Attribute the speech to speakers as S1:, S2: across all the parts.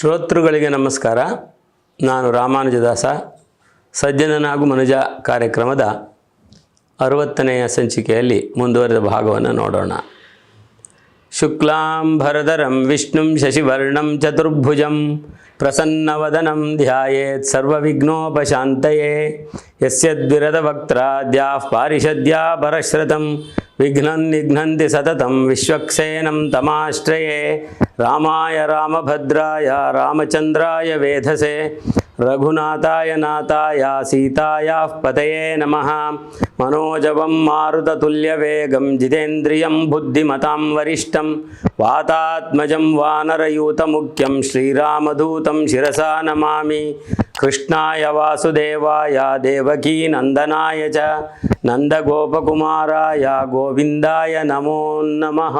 S1: ಶ್ರೋತೃಗಳಿಗೆ ನಮಸ್ಕಾರ. ನಾನು ರಾಮಾನುಜದಾಸ ಸಜ್ಜನನಾಗು ಮನುಜ ಕಾರ್ಯಕ್ರಮದ ಅರವತ್ತನೆಯ ಸಂಚಿಕೆಯಲ್ಲಿ ಮುಂದುವರೆದ ಭಾಗವನ್ನು ನೋಡೋಣ. ಶುಕ್ಲಾಂಬರಧರಂ ವಿಷ್ಣುಂ ಶಶಿವರ್ಣಂ ಚತುರ್ಭುಜಂ ಪ್ರಸನ್ನವದನಂ ಧ್ಯಾಯೇತ್ ಸರ್ವವಿಘ್ನೋಪಶಾಂತಯೇ. ಯಸ್ಯದ್ವಿರದವಕ್ತ್ರಾದ್ಯಾಃ ಪಾರಿಷದ್ಯಾ ಪರಶ್ರತಂ విఘ్నం నిఘ్నంది సతతం విశ్వక్సేనం తమాశ్రయే రామాయ రామభద్రాయ రామచంద్రాయ వేధసే రఘునాథాయ నాథాయ సీతాయా పతయే నమ మనోజవం మారుతతుల్యవేగం జితేంద్రియం బుద్ధిమతాం వరిష్టం వాతాత్మజం వానరయూతముఖ్యం శ్రీరామదూతం శిరసా నమామి ಕೃಷ್ಣಾಯ ವಾಸುದೇವಾಯ, ದೇವಕೀ ನಂದನಾಯ ಚ, ನಂದಗೋಪಕುಮಾರಾಯ, ಗೋವಿಂದಾಯ ನಮೋ ನಮಃ.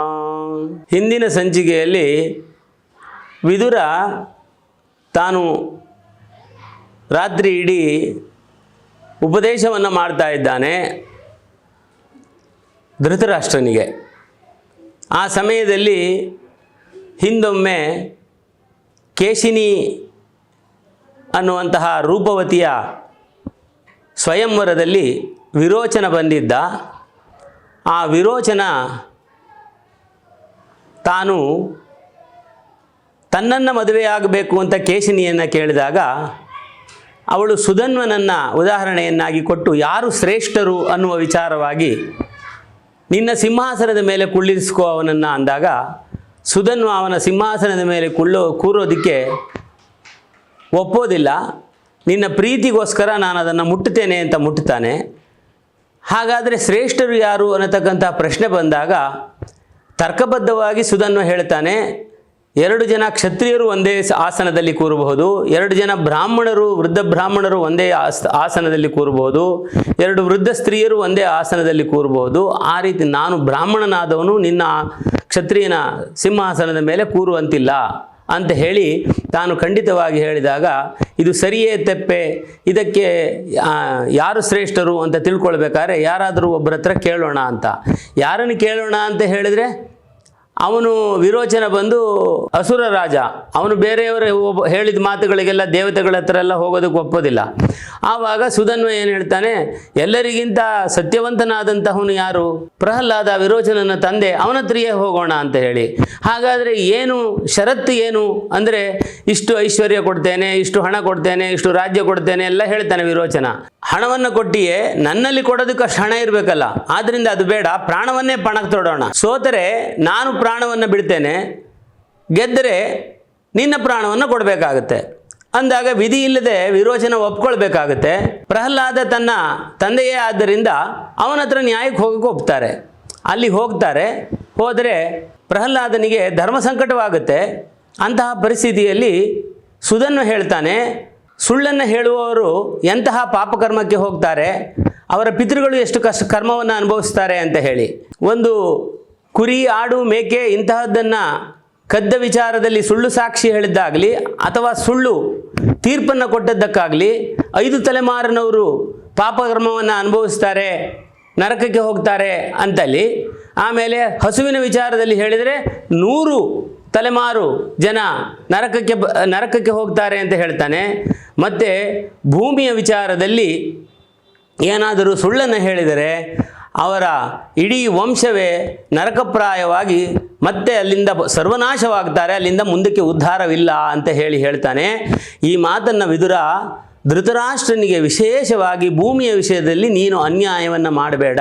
S1: ಹಿಂದಿನ ಸಂಚಿಕೆಯಲ್ಲಿ ವಿದುರ ತಾನು ರಾತ್ರಿ ಇಡೀ ಉಪದೇಶವನ್ನು ಮಾಡ್ತಾ ಇದ್ದಾನೆ ಧೃತರಾಷ್ಟ್ರನಿಗೆ. ಆ ಸಮಯದಲ್ಲಿ ಹಿಂದೊಮ್ಮೆ ಕೇಶಿನಿ ಅನ್ನುವಂತಹ ರೂಪವತಿಯ ಸ್ವಯಂವರದಲ್ಲಿ ವಿರೋಚನ ಬಂದಿದ್ದ. ಆ ವಿರೋಚನ ತಾನು ತನ್ನನ್ನು ಮದುವೆಯಾಗಬೇಕು ಅಂತ ಕೇಶಿನಿಯನ್ನು ಕೇಳಿದಾಗ, ಅವಳು ಸುಧನ್ವನನ್ನು ಉದಾಹರಣೆಯನ್ನಾಗಿ ಕೊಟ್ಟು, ಯಾರು ಶ್ರೇಷ್ಠರು ಅನ್ನುವ ವಿಚಾರವಾಗಿ ನಿನ್ನ ಸಿಂಹಾಸನದ ಮೇಲೆ ಕುಳ್ಳಿರಿಸ್ಕೋ ಅವನನ್ನು ಅಂದಾಗ, ಸುಧನ್ವ ಅವನ ಸಿಂಹಾಸನದ ಮೇಲೆ ಕುಳ್ಳೋ, ಕೂರೋದಕ್ಕೆ ಒಪ್ಪೋದಿಲ್ಲ. ನಿನ್ನ ಪ್ರೀತಿಗೋಸ್ಕರ ನಾನು ಅದನ್ನು ಮುಟ್ಟುತ್ತೇನೆ ಅಂತ ಮುಟ್ಟುತ್ತಾನೆ. ಹಾಗಾದರೆ ಶ್ರೇಷ್ಠರು ಯಾರು ಅನ್ನತಕ್ಕಂಥ ಪ್ರಶ್ನೆ ಬಂದಾಗ ತರ್ಕಬದ್ಧವಾಗಿ ಸುಧನ್ವ ಹೇಳ್ತಾನೆ, ಎರಡು ಜನ ಕ್ಷತ್ರಿಯರು ಒಂದೇ ಆಸನದಲ್ಲಿ ಕೂರಬಹುದು, ಎರಡು ಜನ ಬ್ರಾಹ್ಮಣರು, ವೃದ್ಧ ಬ್ರಾಹ್ಮಣರು ಒಂದೇ ಆಸ್, ಆಸನದಲ್ಲಿ ಕೂರಬಹುದು, ಎರಡು ವೃದ್ಧ ಸ್ತ್ರೀಯರು ಒಂದೇ ಆಸನದಲ್ಲಿ ಕೂರಬಹುದು. ಆ ರೀತಿ ನಾನು ಬ್ರಾಹ್ಮಣನಾದವನು ನಿನ್ನ ಕ್ಷತ್ರಿಯನ ಸಿಂಹಾಸನದ ಮೇಲೆ ಕೂರುವಂತಿಲ್ಲ. ಅಂತ ಹೇಳಿ ತಾನು ಖಂಡಿತವಾಗಿ ಹೇಳಿದಾಗ, ಇದು ಸರಿಯೇ ತೆಪ್ಪೆ, ಇದಕ್ಕೆ ಯಾರು ಶ್ರೇಷ್ಠರು ಅಂತ ತಿಳ್ಕೊಳ್ಬೇಕಾದ್ರೆ ಯಾರಾದರೂ ಒಬ್ಬರ ಹತ್ರ ಕೇಳೋಣ ಅಂತ. ಯಾರನ್ನು ಕೇಳೋಣ ಅಂತ ಹೇಳಿದರೆ? ಅವನು ವಿರೋಚನ ಬಂದು ಅಸುರ ರಾಜ, ಅವನು ಬೇರೆಯವರು ಹೇಳಿದ ಮಾತುಗಳಿಗೆಲ್ಲ ದೇವತೆಗಳ ಹತ್ರ ಎಲ್ಲ ಹೋಗೋದಕ್ಕೆ ಒಪ್ಪೋದಿಲ್ಲ. ಆವಾಗ ಸುಧನ್ವ ಏನು ಹೇಳ್ತಾನೆ, ಎಲ್ಲರಿಗಿಂತ ಸತ್ಯವಂತನಾದಂತಹವನು ಯಾರು? ಪ್ರಹ್ಲಾದ ವಿರೋಚನನ ತಂದೆ, ಅವನ ಹತ್ರಿಯೇ ಹೋಗೋಣ ಅಂತ ಹೇಳಿ. ಹಾಗಾದರೆ ಏನು, ಷರತ್ತು ಏನು? ಅಂದರೆ ಇಷ್ಟು ಐಶ್ವರ್ಯ ಕೊಡ್ತೇನೆ, ಇಷ್ಟು ಹಣ ಕೊಡ್ತೇನೆ, ಇಷ್ಟು ರಾಜ್ಯ ಕೊಡ್ತೇನೆ ಎಲ್ಲ ಹೇಳ್ತಾನೆ ವಿರೋಚನ. ಹಣವನ್ನು ಕೊಟ್ಟಿಯೇ ನನ್ನಲ್ಲಿ ಕೊಡೋದಕ್ಕೆ ಅಷ್ಟು ಹಣ ಇರಬೇಕಲ್ಲ, ಆದ್ರಿಂದ ಅದು ಬೇಡ, ಪ್ರಾಣವನ್ನೇ ಪಣಕ್ಕೆ ತೊಡೋಣ. ಸೋತರೆ ನಾನು ಪ್ರಾಣವನ್ನು ಬಿಡ್ತೇನೆ ಗೆದ್ದರೆ ನಿನ್ನ ಪ್ರಾಣವನ್ನು ಕೊಡಬೇಕಾಗುತ್ತೆ. ಅಂದಾಗ ವಿಧಿ ಇಲ್ಲದೆ ವಿರೋಚನ ಒಪ್ಕೊಳ್ಬೇಕಾಗುತ್ತೆ. ಪ್ರಹ್ಲಾದ ತನ್ನ ತಂದೆಯೇ ಆದ್ದರಿಂದ ಅವನ ಹತ್ರ ನ್ಯಾಯಕ್ಕೆ ಹೋಗಕ್ಕೆ ಒಪ್ತಾರೆ. ಅಲ್ಲಿ ಹೋಗ್ತಾರೆ, ಹೋದರೆ ಪ್ರಹ್ಲಾದನಿಗೆ ಧರ್ಮ ಸಂಕಟವಾಗುತ್ತೆ. ಅಂತಹ ಪರಿಸ್ಥಿತಿಯಲ್ಲಿ ಸುಧನ್ನು ಹೇಳ್ತಾನೆ, ಸುಳ್ಳನ್ನು ಹೇಳುವವರು ಎಂತಹ ಪಾಪಕರ್ಮಕ್ಕೆ ಹೋಗ್ತಾರೆ, ಅವರ ಪಿತೃಗಳು ಎಷ್ಟು ಕಷ್ಟ ಕರ್ಮವನ್ನು ಅನುಭವಿಸ್ತಾರೆ ಅಂತ ಹೇಳಿ. ಒಂದು ಕುರಿ, ಆಡು, ಮೇಕೆ ಇಂತಹದ್ದನ್ನು ಕದ್ದ ವಿಚಾರದಲ್ಲಿ ಸುಳ್ಳು ಸಾಕ್ಷಿ ಹೇಳಿದ್ದಾಗಲಿ ಅಥವಾ ಸುಳ್ಳು ತೀರ್ಪನ್ನು ಕೊಟ್ಟದ್ದಕ್ಕಾಗಲಿ ಐದು ತಲೆಮಾರಿನವರು ಪಾಪಕರ್ಮವನ್ನು ಅನುಭವಿಸ್ತಾರೆ, ನರಕಕ್ಕೆ ಹೋಗ್ತಾರೆ ಅಂತಲ್ಲಿ ಆಮೇಲೆ ಹಸುವಿನ ವಿಚಾರದಲ್ಲಿ ಹೇಳಿದರೆ ನೂರು ತಲೆಮಾರು ಜನ ನರಕಕ್ಕೆ ನರಕಕ್ಕೆ ಹೋಗ್ತಾರೆ ಅಂತ ಹೇಳ್ತಾನೆ. ಮತ್ತು ಭೂಮಿಯ ವಿಚಾರದಲ್ಲಿ ಏನಾದರೂ ಸುಳ್ಳನ್ನು ಹೇಳಿದರೆ ಅವರ ಇಡೀ ವಂಶವೇ ನರಕಪ್ರಾಯವಾಗಿ ಮತ್ತೆ ಅಲ್ಲಿಂದ ಸರ್ವನಾಶವಾಗ್ತಾರೆ, ಅಲ್ಲಿಂದ ಮುಂದಕ್ಕೆ ಉದ್ಧಾರವಿಲ್ಲ ಅಂತ ಹೇಳಿ ಹೇಳ್ತಾನೆ. ಈ ಮಾತನ್ನು ವಿದುರ ಧೃತರಾಷ್ಟ್ರನಿಗೆ ವಿಶೇಷವಾಗಿ ಭೂಮಿಯ ವಿಷಯದಲ್ಲಿ ನೀನು ಅನ್ಯಾಯವನ್ನು ಮಾಡಬೇಡ,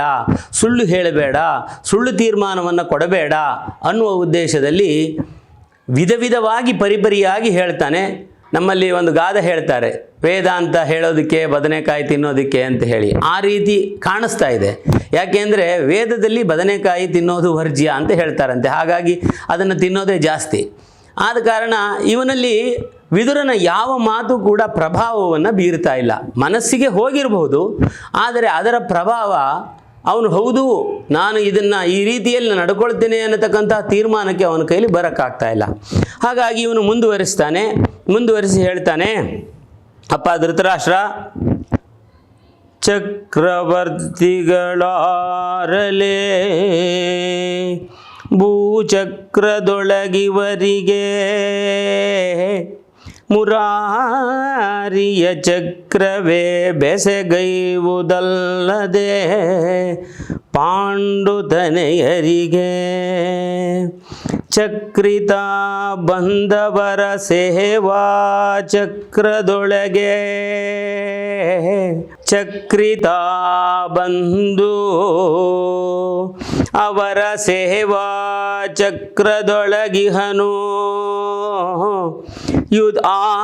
S1: ಸುಳ್ಳು ಹೇಳಬೇಡ, ಸುಳ್ಳು ತೀರ್ಮಾನವನ್ನು ಕೊಡಬೇಡ ಅನ್ನುವ ಉದ್ದೇಶದಲ್ಲಿ ವಿಧ ವಿಧವಾಗಿ ಪರಿಪರಿಯಾಗಿ ಹೇಳ್ತಾನೆ. ನಮ್ಮಲ್ಲಿ ಒಂದು ಗಾದೆ ಹೇಳ್ತಾರೆ ವೇದಾಂತ ಹೇಳೋದಕ್ಕೆ, ಬದನೆಕಾಯಿ ತಿನ್ನೋದಕ್ಕೆ ಅಂತ ಹೇಳಿ. ಆ ರೀತಿ ಕಾಣಿಸ್ತಾ ಇದೆ. ಯಾಕೆಂದರೆ ವೇದದಲ್ಲಿ ಬದನೆಕಾಯಿ ತಿನ್ನೋದು ವರ್ಜ್ಯ ಅಂತ ಹೇಳ್ತಾರಂತೆ. ಹಾಗಾಗಿ ಅದನ್ನು ತಿನ್ನೋದೇ ಜಾಸ್ತಿ. ಆದ ಕಾರಣ ಇವನಲ್ಲಿ ವಿದುರನ ಯಾವ ಮಾತು ಕೂಡ ಪ್ರಭಾವವನ್ನು ಬೀರ್ತಾ ಇಲ್ಲ. ಮನಸ್ಸಿಗೆ ಹೋಗಿರಬಹುದು, ಆದರೆ ಅದರ ಪ್ರಭಾವ ಅವನು, ಹೌದು, ನಾನು ಇದನ್ನು ಈ ರೀತಿಯಲ್ಲಿ ನಡ್ಕೊಳ್ತೇನೆ ಅನ್ನತಕ್ಕಂಥ ತೀರ್ಮಾನಕ್ಕೆ ಅವನ ಕೈಲಿ ಬರೋಕ್ಕಾಗ್ತಾ ಇಲ್ಲ. ಹಾಗಾಗಿ ಇವನು ಮುಂದುವರಿಸ್ತಾನೆ. ಮುಂದುವರಿಸಿ ಹೇಳ್ತಾನೆ. ಅಪ್ಪ ಧೃತರಾಷ್ಟ್ರ ಚಕ್ರವರ್ತಿಗಳಾರಲೇ ಭೂಚಕ್ರದೊಳಗಿವರಿಗೆ ಮುರಾರಿಯ ಚಕ್ರವೇ ಬೆಸೆಗೈವುದಲ್ಲದೆ ಪಾಂಡುತನೆಯರಿಗೆ ಚಕ್ರಿತ ಬಂದವರ ಸೇವಾ ಚಕ್ರದೊಳಗೆ ಚಕ್ರಿತ ಬಂದು ಅವರ ಸೇವಾ ಚಕ್ರದೊಳಗಿಹನು. ಆ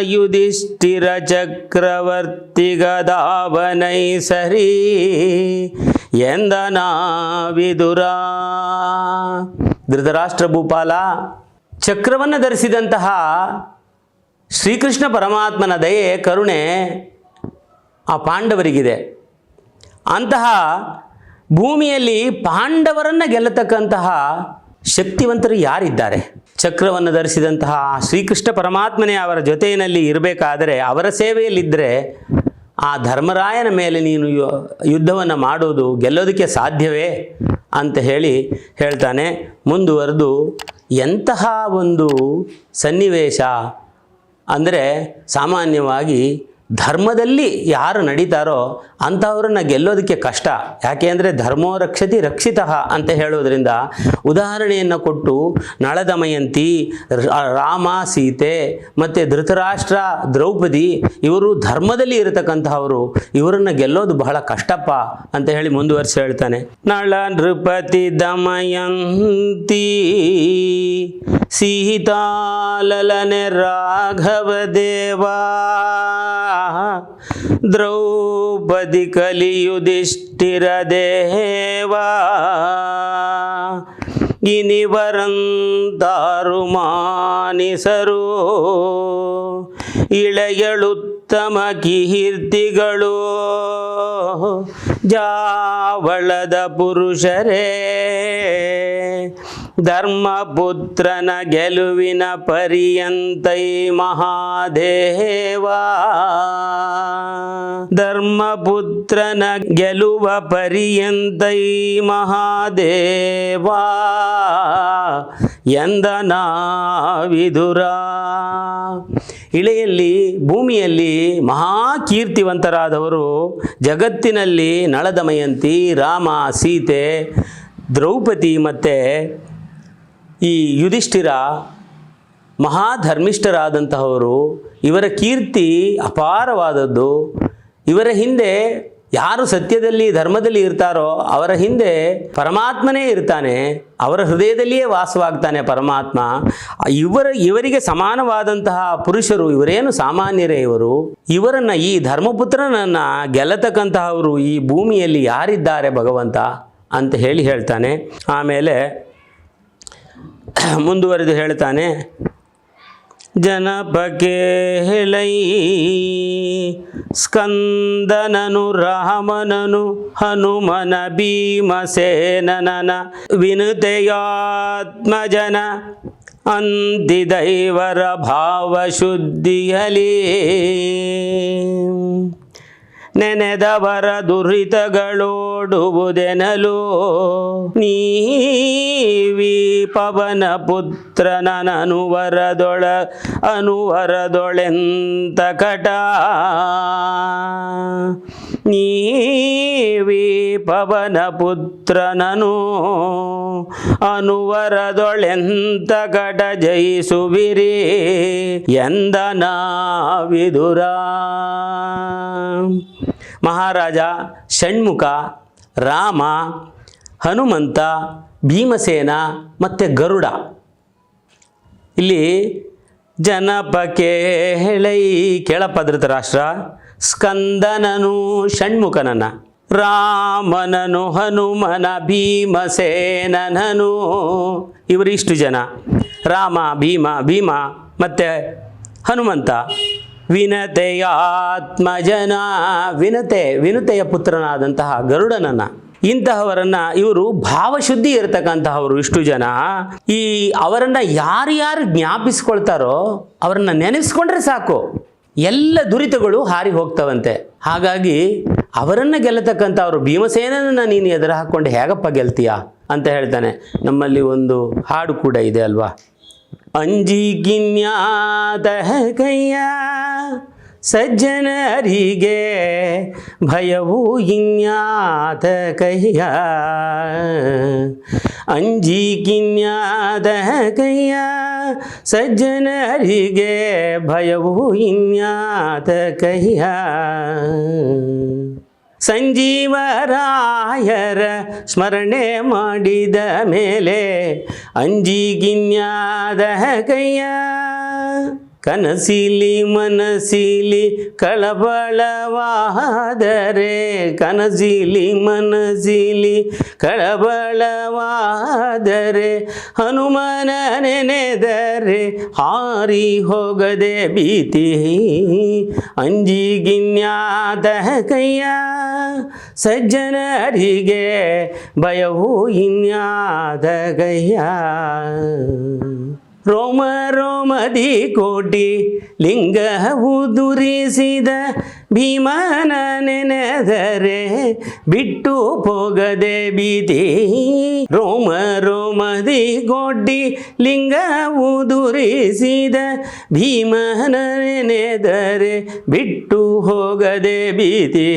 S1: ಯುಧಿಷ್ಠಿರ ಚಕ್ರವರ್ತಿಗದಾವನೈ ಸರಿ ಎಂದನಾ ವಿದುರ. ಧೃತರಾಷ್ಟ್ರ ಭೂಪಾಲ, ಚಕ್ರವನ್ನು ಧರಿಸಿದಂತಹ ಶ್ರೀಕೃಷ್ಣ ಪರಮಾತ್ಮನ ದಯೆ, ಕರುಣೆ ಆ ಪಾಂಡವರಿಗಿದೆ. ಅಂತಹ ಭೂಮಿಯಲ್ಲಿ ಪಾಂಡವರನ್ನು ಗೆಲ್ಲತಕ್ಕಂತಹ ಶಕ್ತಿವಂತರು ಯಾರಿದ್ದಾರೆ? ಚಕ್ರವನ್ನು ಧರಿಸಿದಂತಹ ಶ್ರೀಕೃಷ್ಣ ಪರಮಾತ್ಮನೇ ಅವರ ಜೊತೆಯಲ್ಲಿ ಇರಬೇಕಾದರೆ ಅವರ ಸೇವೆಯಲ್ಲಿದ್ದರೆ ಆ ಧರ್ಮರಾಯನ ಮೇಲೆ ನೀನು ಯುದ್ಧವನ್ನು ಮಾಡೋದು ಗೆಲ್ಲೋದಕ್ಕೆ ಸಾಧ್ಯವೇ? ಅಂತ ಹೇಳಿ ಹೇಳ್ತಾನೆ. ಮುಂದುವರೆದು ಎಂತಹ ಒಂದು ಸನ್ನಿವೇಶ? ಅಂದರೆ ಸಾಮಾನ್ಯವಾಗಿ ಧರ್ಮದಲ್ಲಿ ಯಾರು ನಡೀತಾರೋ ಅಂಥವ್ರನ್ನ ಗೆಲ್ಲೋದಕ್ಕೆ ಕಷ್ಟ. ಯಾಕೆ ಅಂದರೆ ಧರ್ಮೋ ರಕ್ಷತಿ ರಕ್ಷಿತ ಅಂತ ಹೇಳೋದ್ರಿಂದ ಉದಾಹರಣೆಯನ್ನು ಕೊಟ್ಟು ನಳದಮಯಂತಿ ರಾಮ, ಸೀತೆ ಮತ್ತು ಧೃತರಾಷ್ಟ್ರ, ದ್ರೌಪದಿ ಇವರು ಧರ್ಮದಲ್ಲಿ ಇರತಕ್ಕಂಥವರು ಇವರನ್ನು ಗೆಲ್ಲೋದು ಬಹಳ ಕಷ್ಟಪ್ಪ ಅಂತ ಹೇಳಿ ಮುಂದುವರಿಸಿ ಹೇಳ್ತಾನೆ. ನಳ ನೃಪತಿ ದಮಯಂತಿ, ಸೀತಾಲಲನೆ ರಾಘವ ದೇವಾ. ದ್ರೌಪದಿ ಕಲಿಯುಧಿಷ್ಠಿರ ದೇವಾ ಇನಿವರಂತಾರು ಮಾನಿಸರು. ಇಳೆಯಳುತ್ತಮ ಕೀರ್ತಿಗಳು ಜಾವಳದ ಪುರುಷರೇ. ಧರ್ಮಪುತ್ರನ ಗೆಲುವಿನ ಪರ್ಯಂತೈ ಮಹಾದೇವಾ. ಧರ್ಮಪುತ್ರನ ಗೆಲುವ ಪರ್ಯಂತೈ ಮಹಾದೇವಾ. ಎಂದನಾ ವಿದುರ ಇಳೆಯಲ್ಲಿ, ಭೂಮಿಯಲ್ಲಿ ಮಹಾಕೀರ್ತಿವಂತರಾದವರು, ಜಗತ್ತಿನಲ್ಲಿ ನಳದಮಯಂತಿ, ರಾಮ, ಸೀತೆ, ದ್ರೌಪದಿ ಮತ್ತು ಈ ಯುಧಿಷ್ಠಿರ ಮಹಾಧರ್ಮಿಷ್ಠರಾದಂತಹವರು, ಇವರ ಕೀರ್ತಿ ಅಪಾರವಾದದ್ದು. ಇವರ ಹಿಂದೆ ಯಾರು ಸತ್ಯದಲ್ಲಿ, ಧರ್ಮದಲ್ಲಿ ಇರ್ತಾರೋ, ಅವರ ಹಿಂದೆ ಪರಮಾತ್ಮನೇ ಇರ್ತಾನೆ. ಅವರ ಹೃದಯದಲ್ಲಿಯೇ ವಾಸವಾಗ್ತಾನೆ ಪರಮಾತ್ಮ. ಇವರ, ಇವರಿಗೆ ಸಮಾನವಾದಂತಹ ಪುರುಷರು ಇವರೇನು ಸಾಮಾನ್ಯರೇ ಇವರು? ಇವರನ್ನು, ಈ ಧರ್ಮಪುತ್ರನನ್ನು ಗೆಲ್ಲತಕ್ಕಂತಹವರು ಈ ಭೂಮಿಯಲ್ಲಿ ಯಾರಿದ್ದಾರೆ ಭಗವಂತ? ಅಂತ ಹೇಳಿ ಹೇಳ್ತಾನೆ. ಆಮೇಲೆ ಮುಂದುವರೆದು ಹೇಳ್ತಾನೆ ಜನಪಕೆ ಹೇಳೈ ಸ್ಕಂದನನು ರಾಮನನು ಹನುಮನ ಭೀಮಸೇನನ ವಿನುತೆಯಾತ್ಮಜನ ಅಂತಿದೈವರ ಭಾವಶುದ್ಧಿಯಲಿ. ನೆನೆದವರ ದುರಿತಗಳೋಡುವುದೆನಲು ನೀವಿ ಪವನ ಪುತ್ರನನುವರದೊಳ ಅನುವರದೊಳೆಂತ ಕಟ. ನೀವಿ ಪವನ ಪುತ್ರನನು ಅನುವರದೊಳೆಂತ ಕಟ. ಜಯಿಸುವಿರಿ ಎಂದನ ವಿದುರ ಮಹಾರಾಜ, ಷಣ್ಮುಖ, ರಾಮ, ಹನುಮಂತ, ಭೀಮಸೇನ ಮತ್ತು ಗರುಡ. ಇಲ್ಲಿ ಜನಪಕೆ ಹೇಳೈ ಕೆಳಪದ್ರತ ರಾಷ್ಟ್ರ, ಸ್ಕಂದನನು ಷಣ್ಮುಖನನ ರಾಮನನು ಹನುಮನ, ಭೀಮಸೇನನನು. ಇವರಿಷ್ಟು ಜನ. ರಾಮ, ಭೀಮ ಭೀಮ ಮತ್ತು ಹನುಮಂತ. ವಿನತೆಯ ಆತ್ಮಜನ. ವಿನತೆ, ವಿನತೆಯ ಪುತ್ರನಾದಂತಹ ಗರುಡನನ್ನ. ಇಂತಹವರನ್ನ ಇವರು ಭಾವಶುದ್ಧಿ ಇರತಕ್ಕಂತಹವರು ಇಷ್ಟು ಜನ. ಈ ಅವರನ್ನ ಯಾರ್ಯಾರು ಜ್ಞಾಪಿಸ್ಕೊಳ್ತಾರೋ ಅವರನ್ನ ನೆನೆಸ್ಕೊಂಡ್ರೆ ಸಾಕು. ಎಲ್ಲ ದುರಿತಗಳು ಹಾರಿ ಹೋಗ್ತವಂತೆ. ಹಾಗಾಗಿ ಅವರನ್ನು ಗೆಲ್ಲತಕ್ಕಂಥವ್ರು ಭೀಮಸೇನನ್ನ ನೀನು ಎದುರು ಹಾಕ್ಕೊಂಡು ಹೇಗಪ್ಪ ಗೆಲ್ತೀಯಾ ಅಂತ ಹೇಳ್ತಾನೆ. ನಮ್ಮಲ್ಲಿ ಒಂದು ಹಾಡು ಕೂಡ ಇದೆ ಅಲ್ವಾ? ಅಂಜಿಗಿನ್ಯಾದ ಕೈಯ ಸಜ್ಜನರಿಗೆ ಭಯವು ಇನ್ಯಾತ ಕೈಯ ಅಂಜಿಗಿನ್ಯಾದ ಕೈಯ ಸಜ್ಜನರಿಗೆ ಭಯವು ಇನ್ಯಾತ ಕೈಯ ಸಂಜೀವರಾಯರ ಸ್ಮರಣೆ ಮಾಡಿದ ಮೇಲೆ ಅಂಜಿಗಿನ್ಯಾದ ಕೈಯ ಕನಸಿಲಿ ಮನಸಿಲಿ ಕಳಬಳವಾದರೆ, ಕನಸಿಲಿ ಮನಸಿಲಿ ಕಳಬಳವಾದರೆ, ಹನುಮನ ನೆನೆದರೆ ಹಾರಿ ಹೋಗದೆ ಭೀತಿ. ಅಂಜಿಗಿನ್ಯಾದ ಕೈಯ ಸಜ್ಜನರಿಗೆ ಭಯವು ಇನ್ಯಾದ ಕೈಯ? ರೋಮ ರೋಮದಿ ಕೋಟಿ ಲಿಂಗ ಉದುರಿಸಿದ ಭೀಮನ ನೆನೆದರೆ ಬಿಟ್ಟು ಹೋಗದೆ ಬೀದಿ ರೋಮ ರೋಮದಿ ಕೋಟಿ ಲಿಂಗ ಉದುರಿಸಿದ ಭೀಮನ ನೆನೆದರೆ ಬಿಟ್ಟು ಹೋಗದೆ ಬೀದಿ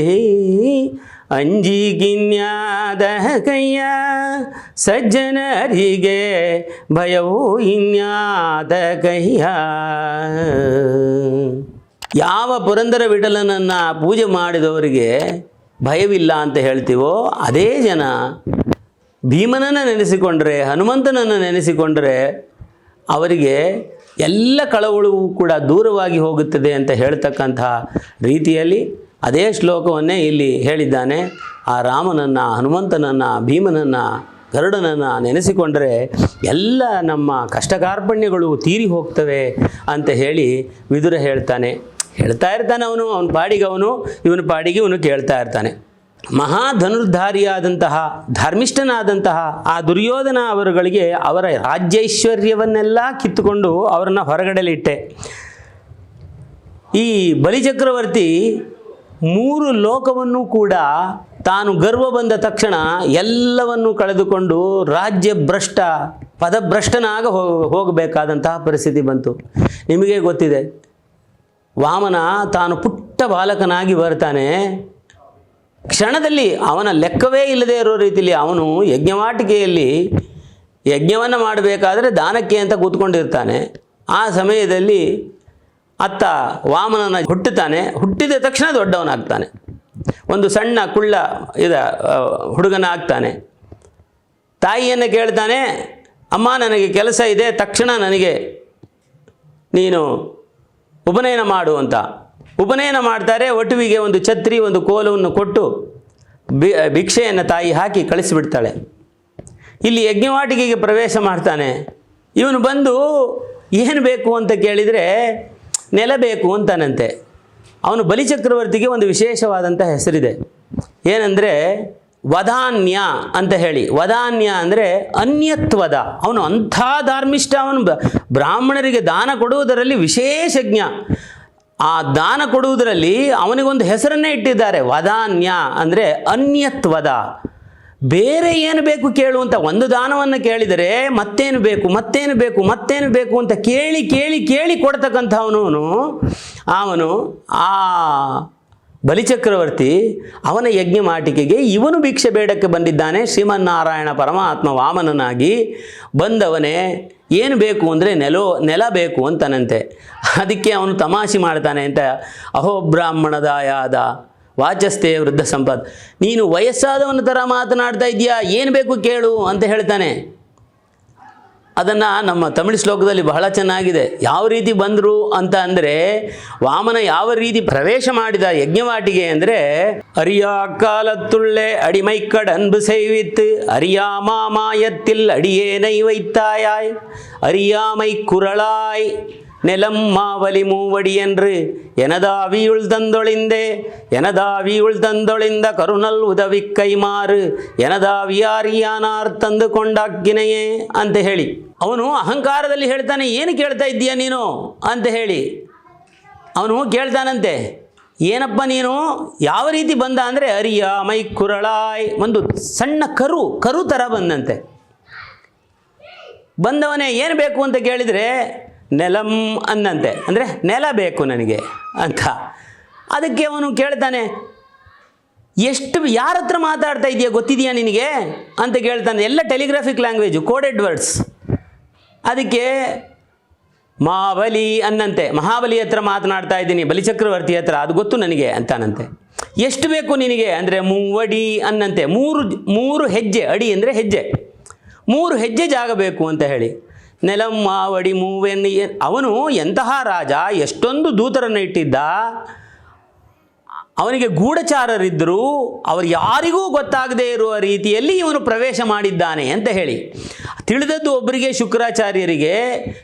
S1: ಅಂಜಿಗಿನ್ಯಾದ ಕೈಯ ಸಜ್ಜನರಿಗೆ ಭಯವು ಇನ್ಯಾದ ಕೈಯ. ಯಾವ ಪುರಂದರ ವಿಠಲನನ್ನು ಪೂಜೆ ಮಾಡಿದವರಿಗೆ ಭಯವಿಲ್ಲ ಅಂತ ಹೇಳ್ತೀವೋ, ಅದೇ ಜನ ಭೀಮನನ್ನು ನೆನೆಸಿಕೊಂಡ್ರೆ, ಹನುಮಂತನನ್ನು ನೆನೆಸಿಕೊಂಡ್ರೆ ಅವರಿಗೆ ಎಲ್ಲ ಕಳವಳವೂ ಕೂಡ ದೂರವಾಗಿ ಹೋಗುತ್ತದೆ ಅಂತ ಹೇಳ್ತಕ್ಕಂತಹ ರೀತಿಯಲ್ಲಿ ಅದೇ ಶ್ಲೋಕವನ್ನೇ ಇಲ್ಲಿ ಹೇಳಿದ್ದಾನೆ, ಆ ರಾಮನನ್ನು, ಹನುಮಂತನನ್ನು, ಭೀಮನನ್ನು, ಗರುಡನನ್ನು ನೆನೆಸಿಕೊಂಡರೆ ಎಲ್ಲ ನಮ್ಮ ಕಷ್ಟ ಕಾರ್ಪಣ್ಯಗಳು ತೀರಿ ಹೋಗ್ತವೆ ಅಂತ ಹೇಳಿ ವಿದುರ ಹೇಳ್ತಾನೆ. ಹೇಳ್ತಾ ಇರ್ತಾನೆ ಅವನು, ಅವನ ಪಾಡಿಗೆ ಅವನು, ಇವನ ಪಾಡಿಗೆ ಇವನು ಕೇಳ್ತಾ ಇರ್ತಾನೆ. ಮಹಾಧನುರ್ಧಾರಿಯಾದಂತಹ, ಧರ್ಮಿಷ್ಠನಾದಂತಹ ಆ ದುರ್ಯೋಧನ ಅವರುಗಳಿಗೆ ಅವರ ರಾಜ್ಯೈಶ್ವರ್ಯವನ್ನೆಲ್ಲ ಕಿತ್ತುಕೊಂಡು ಅವರನ್ನು ಹೊರಗಡೆಲಿಟ್ಟೆ. ಈ ಬಲಿಚಕ್ರವರ್ತಿ ಮೂರು ಲೋಕವನ್ನು ಕೂಡ ತಾನು ಗರ್ವ ಬಂದ ತಕ್ಷಣ ಎಲ್ಲವನ್ನು ಕಳೆದುಕೊಂಡು ರಾಜ್ಯ ಭ್ರಷ್ಟ, ಪದಭ್ರಷ್ಟನಾಗ ಹೋಗ ಹೋಗಬೇಕಾದಂತಹ ಪರಿಸ್ಥಿತಿ ಬಂತು. ನಿಮಗೆ ಗೊತ್ತಿದೆ, ವಾಮನ ತಾನು ಪುಟ್ಟ ಬಾಲಕನಾಗಿ ಬರ್ತಾನೆ ಕ್ಷಣದಲ್ಲಿ ಅವನ ಲೆಕ್ಕವೇ ಇಲ್ಲದೆ ಇರೋ ರೀತಿಯಲ್ಲಿ ಅವನು ಯಜ್ಞವಾಟಿಕೆಯಲ್ಲಿ ಯಜ್ಞವನ್ನು ಮಾಡಬೇಕಾದರೆ ದಾನಕ್ಕೆ ಅಂತ ಕೂತ್ಕೊಂಡಿರ್ತಾನೆ. ಆ ಸಮಯದಲ್ಲಿ ಅತ್ತ ವಾಮನನ ಹುಟ್ಟುತ್ತಾನೆ, ಹುಟ್ಟಿದ ತಕ್ಷಣ ದೊಡ್ಡವನಾಗ್ತಾನೆ. ಒಂದು ಸಣ್ಣ ಕುಳ್ಳ ಇದ ಹುಡುಗನ ಆಗ್ತಾನೆ. ತಾಯಿಯನ್ನು ಕೇಳ್ತಾನೆ, ಅಮ್ಮ, ನನಗೆ ಕೆಲಸ ಇದೆ, ತಕ್ಷಣ ನನಗೆ ನೀನು ಉಪನಯನ ಮಾಡು ಅಂತ. ಉಪನಯನ ಮಾಡ್ತಾರೆ ಒಟುವಿಗೆ ಒಂದು ಛತ್ರಿ, ಒಂದು ಕೋಲವನ್ನು ಕೊಟ್ಟು ಬಿ, ಭಿಕ್ಷೆಯನ್ನು ತಾಯಿ ಹಾಕಿ ಕಳಿಸಿಬಿಡ್ತಾಳೆ. ಇಲ್ಲಿ ಯಜ್ಞವಾಟಿಕೆಗೆ ಪ್ರವೇಶ ಮಾಡ್ತಾನೆ. ಇವನು ಬಂದು, ಏನು ಬೇಕು? ಅಂತ ಕೇಳಿದರೆ ನೆಲ ಬೇಕು ಅಂತಾನಂತೆ. ಅವನು ಬಲಿಚಕ್ರವರ್ತಿಗೆ ಒಂದು ವಿಶೇಷವಾದಂಥ ಹೆಸರಿದೆ. ಏನಂದರೆ ವಧಾನ್ಯ ಅಂತ ಹೇಳಿ. ವಧಾನ್ಯ ಅಂದರೆ ಅನ್ಯತ್ವದ. ಅವನು ಅಂಥ ಧಾರ್ಮಿಷ್ಠ, ಅವನು ಬ್ರಾಹ್ಮಣರಿಗೆ ದಾನ ಕೊಡುವುದರಲ್ಲಿ ವಿಶೇಷಜ್ಞ. ಆ ದಾನ ಕೊಡುವುದರಲ್ಲಿ ಅವನಿಗೊಂದು ಹೆಸರನ್ನೇ ಇಟ್ಟಿದ್ದಾರೆ. ವಧಾನ್ಯ ಅಂದರೆ ಅನ್ಯತ್ವದ. ಬೇರೆ ಏನು ಬೇಕು ಕೇಳು ಅಂತ ಒಂದು ದಾನವನ್ನು ಕೇಳಿದರೆ ಮತ್ತೇನು ಬೇಕು ಮತ್ತೇನು ಬೇಕು ಮತ್ತೇನು ಬೇಕು ಅಂತ ಕೇಳಿ ಕೇಳಿ ಕೇಳಿ ಕೊಡ್ತಕ್ಕಂಥವನು ಅವನು. ಆ ಬಲಿಚಕ್ರವರ್ತಿ, ಅವನ ಯಜ್ಞ ಮಾಟಿಕೆಗೆ ಇವನು ಭಿಕ್ಷೆ ಬೇಡಕ್ಕೆ ಬಂದಿದ್ದಾನೆ. ಶ್ರೀಮನ್ನಾರಾಯಣ ಪರಮಾತ್ಮ ವಾಮನನಾಗಿ ಬಂದವನೇ, ಏನು ಬೇಕು ಅಂದರೆ ನೆಲೋ, ನೆಲ ಬೇಕು ಅಂತನಂತೆ. ಅದಕ್ಕೆ ಅವನು ತಮಾಷೆ ಮಾಡ್ತಾನೆ ಅಂತ ಅಹೋ ಬ್ರಾಹ್ಮಣದಾಯಾದ ವಾಚಸ್ತೆ ವೃದ್ಧ ಸಂಪತ್. ನೀನು ವಯಸ್ಸಾದವನ ಥರ ಮಾತನಾಡ್ತಾ ಇದೆಯಾ ಏನು ಬೇಕು ಕೇಳು ಅಂತ ಹೇಳ್ತಾನೆ. ಅದನ್ನು ನಮ್ಮ ತಮಿಳು ಶ್ಲೋಕದಲ್ಲಿ ಬಹಳ ಚೆನ್ನಾಗಿದೆ. ಯಾವ ರೀತಿ ಬಂದರು ಅಂತ ಅಂದರೆ, ವಾಮನ ಯಾವ ರೀತಿ ಪ್ರವೇಶ ಮಾಡಿದ ಯಜ್ಞವಾಟಿಗೆ ಅಂದರೆ, ಅರಿಯಾ ಕಾಲತ್ತುಳ್ಳೆ ಅಡಿಮೈ ಕಡ್ ಅನ್ಬು ಅರಿಯಾ ಮಾಮಾಯತ್ತಿಲ್ ಅಡಿಯೇನೈ ವೈತ್ತಾಯಾಯ್ ಅರಿಯಾಮೈ ಕುರಳಾಯ್. நிலம் மாவலி மூவடி என்று எனதாவியுள் தந்தொழிந்தே எனதாவியுள் தந்தொழிந்த ಕರುಣಲ್ ಉದವಿ ಕೈಮಾರು ಎನದಾವಿಯಾರಿಯಾನಾರ್ ತಂದು ಕೊಂಡಾಕಿನೆಯೇ ಅಂತ ಹೇಳಿ ಅವನು ಅಹಂಕಾರದಲ್ಲಿ ಹೇಳ್ತಾನೆ ಏನು ಕೇಳ್ತಾ ಇದ್ದೀಯ ನೀನು ಅಂತ ಹೇಳಿ ಅವನು ಕೇಳ್ತಾನಂತೆ ಏನಪ್ಪ ನೀನು ಯಾವ ರೀತಿ ಬಂದ ಅಂದರೆ ಅರಿಯ ಮೈ ಕುರಳಾಯ್ ಒಂದು ಸಣ್ಣ ಕರು ಕರು ಥರ ಬಂದಂತೆ ಬಂದವನೇ ಏನು ಬೇಕು ಅಂತ ಕೇಳಿದರೆ ನೆಲಂ ಅನ್ನಂತೆ. ಅಂದರೆ ನೆಲ ಬೇಕು ನನಗೆ ಅಂತ. ಅದಕ್ಕೆ ಅವನು ಕೇಳ್ತಾನೆ, ಎಷ್ಟು, ಯಾರ ಹತ್ರ ಮಾತಾಡ್ತಾ ಇದೆಯಾ ಗೊತ್ತಿದೆಯಾ ನಿನಗೆ? ಅಂತ ಕೇಳ್ತಾನೆ. ಎಲ್ಲ ಟೆಲಿಗ್ರಾಫಿಕ್ ಲ್ಯಾಂಗ್ವೇಜು, ಕೋಡೆಡ್ ವರ್ಡ್ಸ್. ಅದಕ್ಕೆ ಮಹಾಬಲಿ ಅನ್ನಂತೆ. ಮಹಾಬಲಿ ಹತ್ರ ಮಾತನಾಡ್ತಾ ಇದ್ದೀನಿ, ಬಲಿಚಕ್ರವರ್ತಿ ಹತ್ರ, ಅದು ಗೊತ್ತು ನನಗೆ ಅಂತಾನಂತೆ. ಎಷ್ಟು ಬೇಕು ನಿನಗೆ? ಅಂದರೆ, ಮೂವಡಿ ಅನ್ನಂತೆ. ಮೂರು ಮೂರು ಹೆಜ್ಜೆ, ಅಡಿ ಅಂದರೆ ಹೆಜ್ಜೆ. ಮೂರು ಹೆಜ್ಜೆ ಜಾಗ ಬೇಕು ಅಂತ ಹೇಳಿ. ನೆಲಂ ಮಾವಡಿ ಮೂವೆನ್ ಅವನು ಎಂತಹ ರಾಜ? ಎಷ್ಟೊಂದು ದೂತರನ್ನು ಇಟ್ಟಿದ್ದ? ಅವನಿಗೆ ಗೂಢಚಾರರಿದ್ದರು ಅವರು ಯಾರಿಗೂ ಗೊತ್ತಾಗದೇ ಇರುವ ರೀತಿಯಲ್ಲಿ ಇವನು ಪ್ರವೇಶ ಮಾಡಿದ್ದಾನೆ ಅಂತ ಹೇಳಿ. ತಿಳಿದದ್ದು ಒಬ್ಬರಿಗೆ ಶುಕ್ರಾಚಾರ್ಯರಿಗೆ.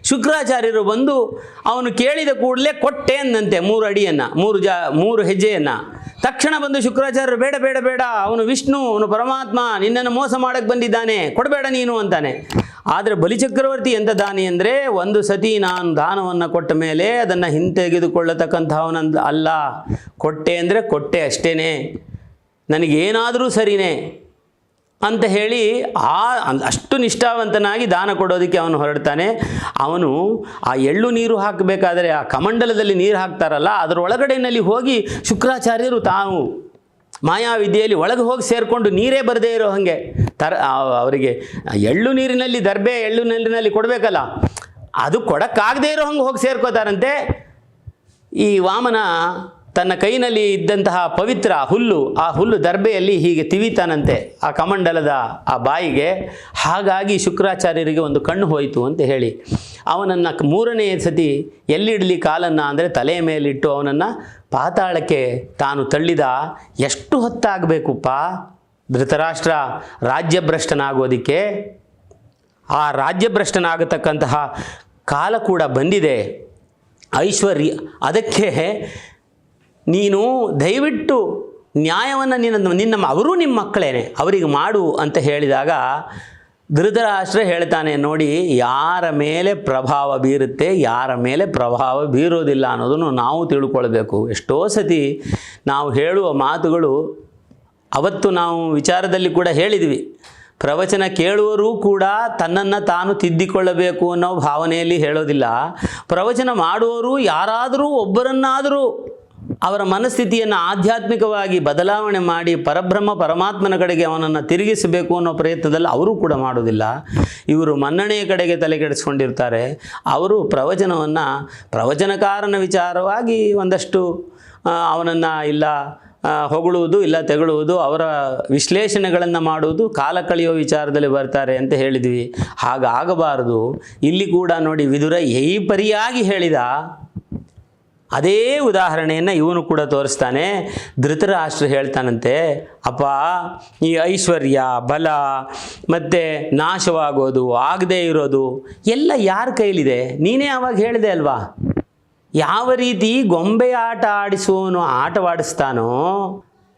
S1: ಶುಕ್ರಾಚಾರ್ಯರು ಬಂದು ಅವನು ಕೇಳಿದ ಕೂಡಲೇ ಕೊಟ್ಟೆ ಅಂದಂತೆ ಮೂರು ಅಡಿಯನ್ನು, ಮೂರು ಜಾ ಮೂರು ಹೆಜ್ಜೆಯನ್ನು. ತಕ್ಷಣ ಬಂದು ಶುಕ್ರಾಚಾರ್ಯರು, ಬೇಡ ಬೇಡ ಬೇಡ, ಅವನು ವಿಷ್ಣು, ಅವನು ಪರಮಾತ್ಮ, ನಿನ್ನನ್ನು ಮೋಸ ಮಾಡಕ್ಕೆ ಬಂದಿದ್ದಾನೆ, ಕೊಡಬೇಡ ನೀನು ಅಂತಾನೆ. ಆದರೆ ಬಲಿಚಕ್ರವರ್ತಿ ಎಂಥ ದಾನಿ ಅಂದರೆ ಒಂದು ಸತಿ ನಾನು ದಾನವನ್ನು ಕೊಟ್ಟ ಮೇಲೆ ಅದನ್ನು ಹಿಂತೆಗೆದುಕೊಳ್ಳತಕ್ಕಂಥವನಂದ ಅಲ್ಲ. ಕೊಟ್ಟೆ ಅಂದರೆ ಕೊಟ್ಟೆ ಅಷ್ಟೇ ನನಗೇನಾದರೂ ಸರಿನೇ ಅಂತ ಹೇಳಿ ಆ ಅಷ್ಟು ನಿಷ್ಠಾವಂತನಾಗಿ ದಾನ ಕೊಡೋದಕ್ಕೆ ಅವನು ಹೊರಡ್ತಾನೆ. ಅವನು ಆ ಎಳ್ಳು ನೀರು ಹಾಕಬೇಕಾದರೆ ಆ ಕಮಂಡಲದಲ್ಲಿ ನೀರು ಹಾಕ್ತಾರಲ್ಲ ಅದರ ಒಳಗಡೆನಲ್ಲಿ ಹೋಗಿ ಶುಕ್ರಾಚಾರ್ಯರು ತಾವು ಮಾಯಾವಿದ್ಯೆಯಲ್ಲಿ ಒಳಗೆ ಹೋಗಿ ಸೇರಿಕೊಂಡು ನೀರೇ ಬರದೇ ಇರೋ ಹಾಗೆ. ತರ ಅವರಿಗೆ ಎಳ್ಳು ನೀರಿನಲ್ಲಿ ದರ್ಬೆ ಎಳ್ಳು ನೀರಿನಲ್ಲಿ ಕೊಡಬೇಕಲ್ಲ, ಅದು ಕೊಡಕ್ಕಾಗದೇ ಇರೋ ಹಂಗೆ ಹೋಗಿ ಸೇರ್ಕೋತಾರಂತೆ. ಈ ವಾಮನ ತನ್ನ ಕೈನಲ್ಲಿ ಇದ್ದಂತಹ ಪವಿತ್ರ ಹುಲ್ಲು, ಆ ಹುಲ್ಲು ದರ್ಬೆಯಲ್ಲಿ ಹೀಗೆ ತಿವಿತಾನಂತೆ ಆ ಕಮಂಡಲದ ಆ ಬಾಯಿಗೆ. ಹಾಗಾಗಿ ಶುಕ್ರಾಚಾರ್ಯರಿಗೆ ಒಂದು ಕಣ್ಣು ಹೋಯಿತು ಅಂತ ಹೇಳಿ. ಅವನನ್ನು ಮೂರನೇ ಸತಿ ಎಲ್ಲಿಡಲಿ ಕಾಲನ್ನು ಅಂದರೆ ತಲೆಯ ಮೇಲಿಟ್ಟು ಅವನನ್ನು ಪಾತಾಳಕ್ಕೆ ತಾನು ತಳ್ಳಿದ. ಎಷ್ಟು ಹೊತ್ತಾಗಬೇಕುಪ್ಪ? ಧೃತರಾಷ್ಟ್ರ ರಾಜ್ಯಭ್ರಷ್ಟನಾಗೋದಕ್ಕೆ. ಆ ರಾಜ್ಯಭ್ರಷ್ಟನಾಗತಕ್ಕಂತಹ ಕಾಲ ಕೂಡ ಬಂದಿದೆ. ಐಶ್ವರ್ಯ, ಅದಕ್ಕೆ ನೀನು ದಯವಿಟ್ಟು ನ್ಯಾಯವನ್ನು ನಿನ್ನ ನಿನ್ನ ಅವರೂ ನಿಮ್ಮ ಮಕ್ಕಳೇನೆ, ಅವರಿಗೆ ಮಾಡು ಅಂತ ಹೇಳಿದಾಗ ಧೃತರಾಷ್ಟ್ರ ಹೇಳ್ತಾನೆ ನೋಡಿ, ಯಾರ ಮೇಲೆ ಪ್ರಭಾವ ಬೀರುತ್ತೆ, ಯಾರ ಮೇಲೆ ಪ್ರಭಾವ ಬೀರೋದಿಲ್ಲ ಅನ್ನೋದನ್ನು ನಾವು ತಿಳ್ಕೊಳ್ಬೇಕು. ಎಷ್ಟೋ ಸತಿ ನಾವು ಹೇಳುವ ಮಾತುಗಳು ಅವತ್ತು ನಾವು ವಿಚಾರದಲ್ಲಿ ಕೂಡ ಹೇಳಿದ್ವಿ. ಪ್ರವಚನ ಕೇಳುವರೂ ಕೂಡ ತನ್ನನ್ನು ತಾನು ತಿದ್ದಿಕೊಳ್ಳಬೇಕು ಅನ್ನೋ ಭಾವನೆಯಲ್ಲಿ ಹೇಳೋದಿಲ್ಲ. ಪ್ರವಚನ ಮಾಡುವವರು ಯಾರಾದರೂ ಒಬ್ಬರನ್ನಾದರೂ ಅವರ ಮನಸ್ಥಿತಿಯನ್ನು ಆಧ್ಯಾತ್ಮಿಕವಾಗಿ ಬದಲಾವಣೆ ಮಾಡಿ ಪರಬ್ರಹ್ಮ ಪರಮಾತ್ಮನ ಕಡೆಗೆ ಅವನನ್ನು ತಿರುಗಿಸಬೇಕು ಅನ್ನೋ ಪ್ರಯತ್ನದಲ್ಲಿ ಅವರು ಕೂಡ ಮಾಡೋದಿಲ್ಲ ಇವರು ಮನ್ನಣೆಯ ಕಡೆಗೆ ತಲೆಗೆಡಿಸ್ಕೊಂಡಿರ್ತಾರೆ ಅವರು ಪ್ರವಚನವನ್ನು ಪ್ರವಚನಕಾರನ ವಿಚಾರವಾಗಿ ಒಂದಷ್ಟು ಅವನನ್ನು ಇಲ್ಲ ಹೊಗಳುವುದು ಇಲ್ಲ ತೆಗಳುವುದು, ಅವರ ವಿಶ್ಲೇಷಣೆಗಳನ್ನು ಮಾಡುವುದು ಕಾಲ ಕಳೆಯೋ ವಿಚಾರದಲ್ಲಿ ಬರ್ತಾರೆ ಅಂತ ಹೇಳಿದ್ವಿ. ಹಾಗಾಗಬಾರದು. ಇಲ್ಲಿ ಕೂಡ ನೋಡಿ ವಿದುರ ಏಪರಿಯಾಗಿ ಹೇಳಿದ ಅದೇ ಉದಾಹರಣೆಯನ್ನು ಇವನು ಕೂಡ ತೋರಿಸ್ತಾನೆ. ಧೃತರಾಷ್ಟ್ರ ಹೇಳ್ತಾನಂತೆ, ಅಪ್ಪ, ಈ ಐಶ್ವರ್ಯ, ಬಲ, ಮತ್ತು ನಾಶವಾಗೋದು, ಆಗದೇ ಇರೋದು, ಎಲ್ಲ ಯಾರ ಕೈಲಿದೆ? ನೀನೇ ಆವಾಗ ಹೇಳಿದೆ ಅಲ್ವಾ? ಯಾವ ರೀತಿ ಗೊಂಬೆ ಆಟ ಆಡಿಸುವವನು ಆಟವಾಡಿಸ್ತಾನೋ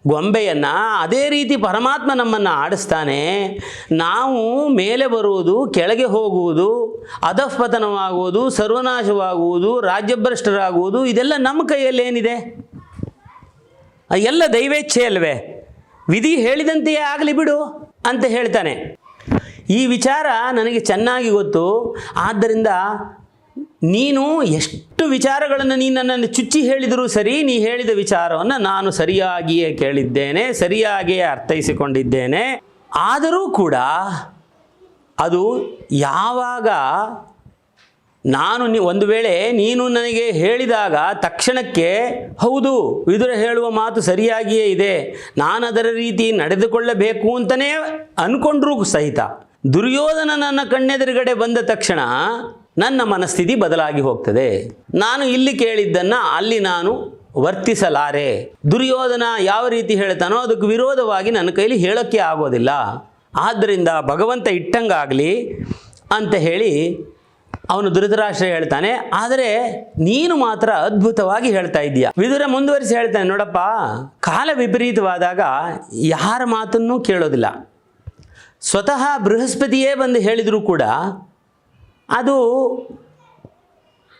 S1: ಗೊಂಬೆಯನ್ನು ಅದೇ ರೀತಿ ಪರಮಾತ್ಮ ನಮ್ಮನ್ನು ಆಡಿಸ್ತಾನೆ. ನಾವು ಮೇಲೆ ಬರುವುದು, ಕೆಳಗೆ ಹೋಗುವುದು, ಅಧಃಪತನವಾಗುವುದು, ಸರ್ವನಾಶವಾಗುವುದು, ರಾಜ್ಯಭ್ರಷ್ಟರಾಗುವುದು, ಇದೆಲ್ಲ ನಮ್ಮ ಕೈಯಲ್ಲೇನಿದೆ ಎಲ್ಲ ದೈವೇಚ್ಛೆ ಅಲ್ವೇ? ವಿಧಿ ಹೇಳಿದಂತೆಯೇ ಆಗಲಿ ಬಿಡು ಅಂತ ಹೇಳ್ತಾನೆ. ಈ ವಿಚಾರ ನನಗೆ ಚೆನ್ನಾಗಿ ಗೊತ್ತು. ಆದ್ದರಿಂದ ನೀನು ಎಷ್ಟು ವಿಚಾರಗಳನ್ನು ನೀನು ನನ್ನನ್ನು ಚುಚ್ಚಿ ಹೇಳಿದರೂ ಸರಿ, ನೀ ಹೇಳಿದ ವಿಚಾರವನ್ನು ನಾನು ಸರಿಯಾಗಿಯೇ ಕೇಳಿದ್ದೇನೆ, ಸರಿಯಾಗಿಯೇ ಅರ್ಥೈಸಿಕೊಂಡಿದ್ದೇನೆ. ಆದರೂ ಕೂಡ ಅದು ಯಾವಾಗ ನಾನು ನೀ ಒಂದು ವೇಳೆ ನೀನು ನನಗೆ ಹೇಳಿದಾಗ ತಕ್ಷಣಕ್ಕೆ, ಹೌದು, ವಿದುರ ಹೇಳುವ ಮಾತು ಸರಿಯಾಗಿಯೇ ಇದೆ, ನಾನು ಅದರ ರೀತಿ ನಡೆದುಕೊಳ್ಳಬೇಕು ಅಂತಲೇ ಅಂದ್ಕೊಂಡ್ರೂ ಸಹಿತ ದುರ್ಯೋಧನ ನನ್ನ ಕಣ್ಣೆದುರುಗಡೆ ಬಂದ ತಕ್ಷಣ ನನ್ನ ಮನಸ್ಥಿತಿ ಬದಲಾಗಿ ಹೋಗ್ತದೆ. ನಾನು ಇಲ್ಲಿ ಕೇಳಿದ್ದನ್ನು ಅಲ್ಲಿ ನಾನು ವರ್ತಿಸಲಾರೆ. ದುರ್ಯೋಧನ ಯಾವ ರೀತಿ ಹೇಳ್ತಾನೋ ಅದಕ್ಕೆ ವಿರೋಧವಾಗಿ ನನ್ನ ಕೈಲಿ ಹೇಳೋಕ್ಕೆ ಆಗೋದಿಲ್ಲ. ಆದ್ದರಿಂದ ಭಗವಂತ ಇಟ್ಟಂಗಾಗಲಿ ಅಂತ ಹೇಳಿ ಅವನು ಧೃತರಾಷ್ಟ್ರ ಹೇಳ್ತಾನೆ. ಆದರೆ ನೀನು ಮಾತ್ರ ಅದ್ಭುತವಾಗಿ ಹೇಳ್ತಾ ಇದ್ದೀಯ. ವಿದುರ ಮುಂದುವರಿಸಿ ಹೇಳ್ತಾನೆ, ನೋಡಪ್ಪ, ಕಾಲ ವಿಪರೀತವಾದಾಗ ಯಾರ ಮಾತನ್ನೂ ಕೇಳೋದಿಲ್ಲ. ಸ್ವತಃ ಬೃಹಸ್ಪತಿಯೇ ಬಂದು ಹೇಳಿದರೂ ಕೂಡ ಅದು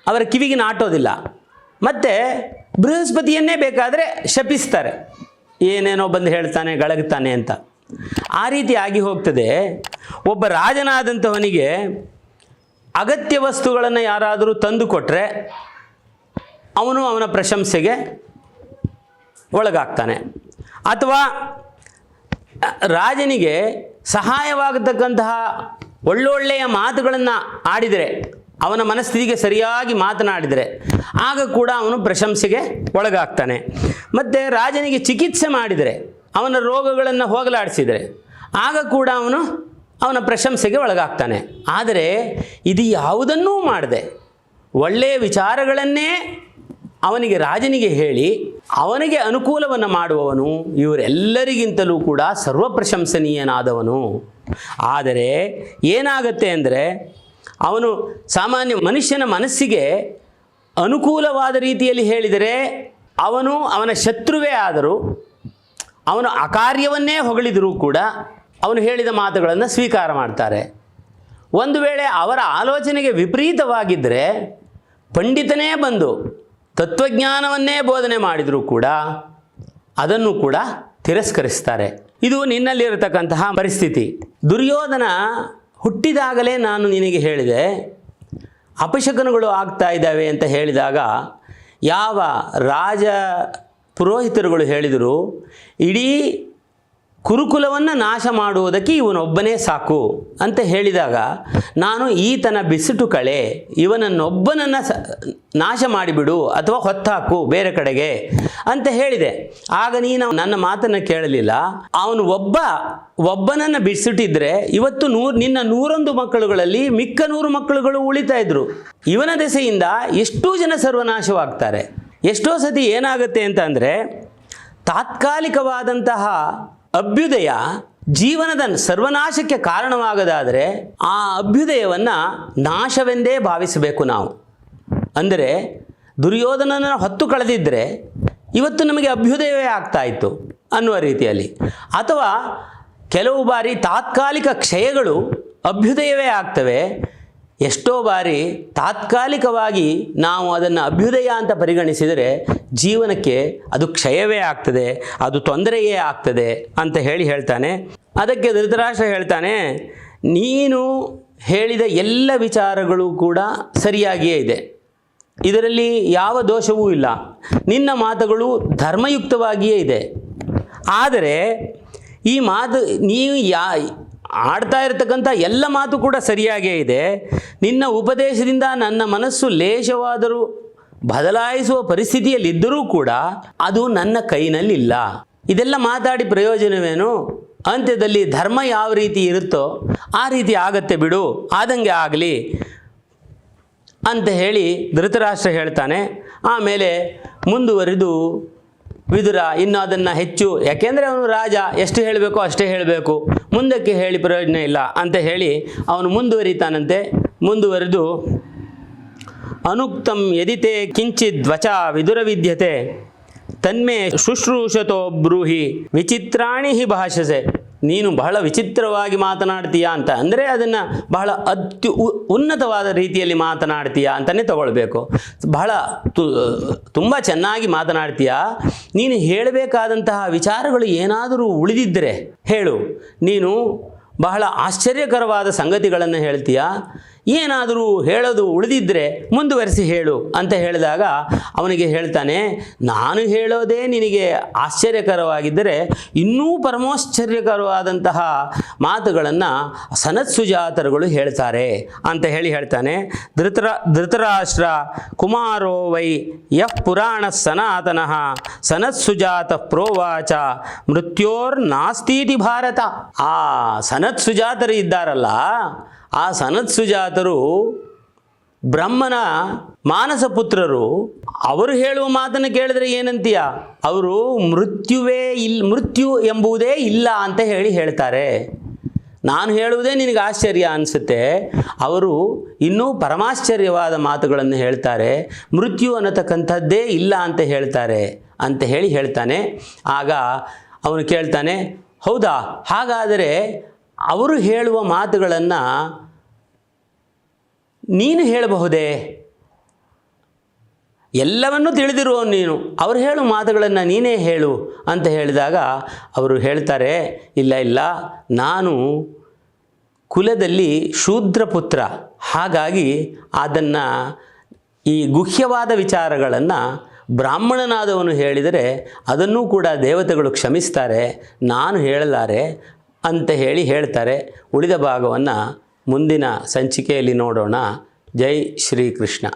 S1: ಅವರ ಕಿವಿಗೆ ನಾಟೋದಿಲ್ಲ. ಮತ್ತು ಬೃಹಸ್ಪತಿಯನ್ನೇ ಬೇಕಾದರೆ ಶಪಿಸ್ತಾರೆ. ಏನೇನೋ ಬಂದು ಹೇಳ್ತಾನೆ, ಗಳಗ್ತಾನೆ ಅಂತ. ಆ ರೀತಿ ಆಗಿ ಹೋಗ್ತದೆ. ಒಬ್ಬ ರಾಜನಾದಂಥವನಿಗೆ ಅಗತ್ಯ ವಸ್ತುಗಳನ್ನು ಯಾರಾದರೂ ತಂದು ಕೊಟ್ಟರೆ ಅವನು ಅವನ ಪ್ರಶಂಸೆಗೆ ಒಳಗಾಗ್ತಾನೆ. ಅಥವಾ ರಾಜನಿಗೆ ಸಹಾಯವಾಗತಕ್ಕಂತಹ ಒಳ್ಳೊಳ್ಳೆಯ ಮಾತುಗಳನ್ನು ಆಡಿದರೆ, ಅವನ ಮನಸ್ಥಿತಿಗೆ ಸರಿಯಾಗಿ ಮಾತನಾಡಿದರೆ, ಆಗ ಕೂಡ ಅವನು ಪ್ರಶಂಸೆಗೆ ಒಳಗಾಗ್ತಾನೆ. ಮತ್ತು ರಾಜನಿಗೆ ಚಿಕಿತ್ಸೆ ಮಾಡಿದರೆ, ಅವನ ರೋಗಗಳನ್ನು ಹೋಗಲಾಡಿಸಿದರೆ, ಆಗ ಕೂಡ ಅವನು ಅವನ ಪ್ರಶಂಸೆಗೆ ಒಳಗಾಗ್ತಾನೆ. ಆದರೆ ಇದು ಯಾವುದನ್ನೂ ಮಾಡದೆ ಒಳ್ಳೆಯ ವಿಚಾರಗಳನ್ನೇ ಅವನಿಗೆ ರಾಜನಿಗೆ ಹೇಳಿ, ಅವನಿಗೆ ಅನುಕೂಲವನ್ನು ಮಾಡುವವನು ಇವರೆಲ್ಲರಿಗಿಂತಲೂ ಕೂಡ ಸರ್ವ ಪ್ರಶಂಸನೀಯನಾದವನು ಆದರೆ ಏನಾಗತ್ತೆ ಅಂದರೆ, ಅವನು ಸಾಮಾನ್ಯ ಮನುಷ್ಯನ ಮನಸ್ಸಿಗೆ ಅನುಕೂಲವಾದ ರೀತಿಯಲ್ಲಿ ಹೇಳಿದರೆ, ಅವನು ಅವನ ಶತ್ರುವೇ ಆದರೂ, ಅವನು ಅಕಾರ್ಯವನ್ನೇ ಹೊಗಳಿದರೂ ಕೂಡ ಅವನು ಹೇಳಿದ ಮಾತುಗಳನ್ನು ಸ್ವೀಕಾರ ಮಾಡ್ತಾರೆ. ಒಂದು ವೇಳೆ ಅವರ ಆಲೋಚನೆಗೆ ವಿಪರೀತವಾಗಿದ್ದರೆ ಪಂಡಿತನೇ ಬಂದು ತತ್ವಜ್ಞಾನವನ್ನೇ ಬೋಧನೆ ಮಾಡಿದರೂ ಕೂಡ ಅದನ್ನು ಕೂಡ ತಿರಸ್ಕರಿಸ್ತಾರೆ. ಇದು ನಿನ್ನಲ್ಲಿರತಕ್ಕಂತಹ ಪರಿಸ್ಥಿತಿ. ದುರ್ಯೋಧನ ಹುಟ್ಟಿದಾಗಲೇ ನಾನು ನಿನಗೆ ಹೇಳಿದೆ, ಅಪಶಕನಗಳು ಆಗ್ತಾ ಇದ್ದಾವೆ ಅಂತ ಹೇಳಿದಾಗ ಯಾವ ರಾಜ ಪುರೋಹಿತರುಗಳು ಹೇಳಿದರು, ಇಡೀ ಕುರುಕುಲವನ್ನು ನಾಶ ಮಾಡುವುದಕ್ಕೆ ಇವನೊಬ್ಬನೇ ಸಾಕು ಅಂತ ಹೇಳಿದಾಗ, ನಾನು ಈತನ ಬಿಸಿಟು ಕಳೆ, ಇವನನ್ನೊಬ್ಬನನ್ನು ಸ, ನಾಶ ಮಾಡಿಬಿಡು ಅಥವಾ ಹೊತ್ತಾಕು ಬೇರೆ ಕಡೆಗೆ ಅಂತ ಹೇಳಿದೆ. ಆಗ ನೀನು ನನ್ನ ಮಾತನ್ನು ಕೇಳಲಿಲ್ಲ. ಅವನು ಒಬ್ಬ, ಒಬ್ಬನನ್ನು ಬಿಸಿಟಿದ್ರೆ ಇವತ್ತು ನೂರು, ನಿನ್ನ ನೂರೊಂದು ಮಕ್ಕಳುಗಳಲ್ಲಿ ಮಿಕ್ಕ ನೂರು ಮಕ್ಕಳುಗಳು ಉಳಿತಾ ಇದ್ರು. ಇವನ ದೆಸೆಯಿಂದ ಎಷ್ಟೋ ಜನ ಸರ್ವನಾಶವಾಗ್ತಾರೆ. ಎಷ್ಟೋ ಸತಿ ಏನಾಗುತ್ತೆ ಅಂತ ಅಂದರೆ ತಾತ್ಕಾಲಿಕವಾದಂತಹ ಅಭ್ಯುದಯ ಜೀವನದ ಸರ್ವನಾಶಕ್ಕೆ ಕಾರಣವಾಗದಾದರೆ ಆ ಅಭ್ಯುದಯವನ್ನು ನಾಶವೆಂದೇ ಭಾವಿಸಬೇಕು ನಾವು. ಅಂದರೆ ದುರ್ಯೋಧನನ ಹೊತ್ತು ಕಳೆದಿದ್ದರೆ ಇವತ್ತು ನಮಗೆ ಅಭ್ಯುದಯವೇ ಆಗ್ತಾ ಇತ್ತು ಅನ್ನುವ ರೀತಿಯಲ್ಲಿ. ಅಥವಾ ಕೆಲವು ಬಾರಿ ತಾತ್ಕಾಲಿಕ ಕ್ಷಯಗಳು ಅಭ್ಯುದಯವೇ ಆಗ್ತವೆ ಎಷ್ಟೋ ಬಾರಿ ತಾತ್ಕಾಲಿಕವಾಗಿ ನಾವು ಅದನ್ನು ಅಭ್ಯುದಯ ಅಂತ ಪರಿಗಣಿಸಿದರೆ ಜೀವನಕ್ಕೆ ಅದು ಕ್ಷಯವೇ ಆಗ್ತದೆ, ಅದು ತೊಂದರೆಯೇ ಆಗ್ತದೆ ಅಂತ ಹೇಳಿ ಹೇಳ್ತಾನೆ. ಅದಕ್ಕೆ ಧೃತರಾಷ್ಟ್ರ ಹೇಳ್ತಾನೆ, ನೀನು ಹೇಳಿದ ಎಲ್ಲ ವಿಚಾರಗಳು ಕೂಡ ಸರಿಯಾಗಿಯೇ ಇದೆ. ಇದರಲ್ಲಿ ಯಾವ ದೋಷವೂ ಇಲ್ಲ. ನಿನ್ನ ಮಾತುಗಳು ಧರ್ಮಯುಕ್ತವಾಗಿಯೇ ಇದೆ. ಆದರೆ ಈ ಮಾತು ನೀವು ಯಾ ಆಡ್ತಾ ಇರತಕ್ಕಂಥ ಎಲ್ಲ ಮಾತು ಕೂಡ ಸರಿಯಾಗೇ ಇದೆ. ನಿನ್ನ ಉಪದೇಶದಿಂದ ನನ್ನ ಮನಸ್ಸು ಲೇಷವಾದರೂ ಬದಲಾಯಿಸುವ ಪರಿಸ್ಥಿತಿಯಲ್ಲಿದ್ದರೂ ಕೂಡ ಅದು ನನ್ನ ಕೈನಲ್ಲಿಲ್ಲ. ಇದೆಲ್ಲ ಮಾತಾಡಿ ಪ್ರಯೋಜನವೇನು? ಅಂತ್ಯದಲ್ಲಿ ಧರ್ಮ ಯಾವ ರೀತಿ ಇರುತ್ತೋ ಆ ರೀತಿ ಆಗತ್ತೆ ಬಿಡು. ಆದಂಗೆ ಆಗಲಿ ಅಂತ ಹೇಳಿ ಧೃತರಾಷ್ಟ್ರ ಹೇಳ್ತಾನೆ. ಆಮೇಲೆ ಮುಂದುವರಿದು ವಿದುರ ಇನ್ನು ಅದನ್ನು ಹೆಚ್ಚು. ಯಾಕೆಂದರೆ ಅವನು ರಾಜ, ಎಷ್ಟು ಹೇಳಬೇಕೋ ಅಷ್ಟೇ ಹೇಳಬೇಕು. ಮುಂದಕ್ಕೆ ಹೇಳಿ ಪ್ರಯೋಜನ ಇಲ್ಲ ಅಂತ ಹೇಳಿ ಅವನು ಮುಂದುವರಿತಾನಂತೆ. ಮುಂದುವರೆದು, ಅನುಕ್ತಂ ಯದಿತೆ ಕಿಂಚಿದ್ವಚ ವಿದುರ ವಿದ್ಯತೆ, ತನ್ಮೇ ಶುಶ್ರೂಷತೋ ಬ್ರೂಹಿ ವಿಚಿತ್ರಾಣಿ ಹಿ ಭಾಷಸೆ ನೀನು ಬಹಳ ವಿಚಿತ್ರವಾಗಿ ಮಾತನಾಡ್ತೀಯಾ ಅಂತ ಅಂದರೆ ಅದನ್ನು ಬಹಳ ಅತ್ಯು ಉನ್ನತವಾದ ರೀತಿಯಲ್ಲಿ ಮಾತನಾಡ್ತೀಯಾ ಅಂತಲೇ ತಗೊಳ್ಬೇಕು. ಬಹಳ ತು ತುಂಬ ಚೆನ್ನಾಗಿ ಮಾತನಾಡ್ತೀಯಾ? ನೀನು ಹೇಳಬೇಕಾದಂತಹ ವಿಚಾರಗಳು ಏನಾದರೂ ಉಳಿದಿದ್ದರೆ ಹೇಳು. ನೀನು ಬಹಳ ಆಶ್ಚರ್ಯಕರವಾದ ಸಂಗತಿಗಳನ್ನು ಹೇಳ್ತೀಯಾ? ಏನಾದರೂ ಹೇಳೋದು ಉಳಿದಿದ್ದರೆ ಮುಂದುವರೆಸಿ ಹೇಳು ಅಂತ ಹೇಳಿದಾಗ ಅವನಿಗೆ ಹೇಳ್ತಾನೆ, ನಾನು ಹೇಳೋದೇ ನಿನಗೆ ಆಶ್ಚರ್ಯಕರವಾಗಿದ್ದರೆ ಇನ್ನೂ ಪರಮಾಶ್ಚರ್ಯಕರವಾದಂತಹ ಮಾತುಗಳನ್ನು ಸನತ್ಸುಜಾತರುಗಳು ಹೇಳ್ತಾರೆ ಅಂತ ಹೇಳಿ ಹೇಳ್ತಾನೆ. ಧೃತರ, ಧೃತರಾಷ್ಟ್ರ ಕುಮಾರೋ ವೈ ಯಃ ಪುರಾಣ ಸನಾತನಃ ಸನತ್ಸುಜಾತ ಪ್ರೋವಾಚ ಮೃತ್ಯೋರ್ನಾಸ್ತೀತಿ ಭಾರತ. ಆ ಸನತ್ಸುಜಾತರು ಇದ್ದಾರಲ್ಲ ಆ ಸನತ್ಸುಜಾತರು ಬ್ರಹ್ಮನ ಮಾನಸ ಪುತ್ರರು, ಅವರು ಹೇಳುವ ಮಾತನ್ನು ಕೇಳಿದ್ರೆ ಏನಂತೀಯ? ಅವರು ಮೃತ್ಯುವೇ ಇಲ್, ಮೃತ್ಯು ಎಂಬುದೇ ಇಲ್ಲ ಅಂತ ಹೇಳಿ ಹೇಳ್ತಾರೆ. ನಾನು ಹೇಳುವುದೇ ನಿನಗೆ ಆಶ್ಚರ್ಯ ಅನಿಸುತ್ತೆ. ಅವರು ಇನ್ನೂ ಪರಮಾಶ್ಚರ್ಯವಾದ ಮಾತುಗಳನ್ನು ಹೇಳ್ತಾರೆ. ಮೃತ್ಯು ಅನ್ನತಕ್ಕಂಥದ್ದೇ ಇಲ್ಲ ಅಂತ ಹೇಳ್ತಾರೆ ಅಂತ ಹೇಳಿ ಹೇಳ್ತಾನೆ. ಆಗ ಅವನು ಕೇಳ್ತಾನೆ, ಹೌದಾ? ಹಾಗಾದರೆ ಅವರು ಹೇಳುವ ಮಾತುಗಳನ್ನು ನೀನು ಹೇಳಬಹುದೇ? ಎಲ್ಲವನ್ನೂ ತಿಳಿದಿರುವ ನೀನು. ಅವರು ಹೇಳುವ ಮಾತುಗಳನ್ನು ನೀನೇ ಹೇಳು ಅಂತ ಹೇಳಿದಾಗ ಅವರು ಹೇಳ್ತಾರೆ, ಇಲ್ಲ ಇಲ್ಲ, ನಾನು ಕುಲದಲ್ಲಿ ಶೂದ್ರ ಪುತ್ರ ಹಾಗಾಗಿ ಅದನ್ನು ಈ ಗುಹ್ಯವಾದ ವಿಚಾರಗಳನ್ನು ಬ್ರಾಹ್ಮಣನಾದವನು ಹೇಳಿದರೆ ಅದನ್ನೂ ಕೂಡ ದೇವತೆಗಳು ಕ್ಷಮಿಸ್ತಾರೆ, ನಾನು ಹೇಳಲಾರೆ ಅಂತ ಹೇಳಿ ಹೇಳ್ತಾರೆ. ಉಳಿದ ಭಾಗವನ್ನು ಮುಂದಿನ ಸಂಚಿಕೆಯಲ್ಲಿ ನೋಡೋಣ. ಜೈ ಶ್ರೀಕೃಷ್ಣ.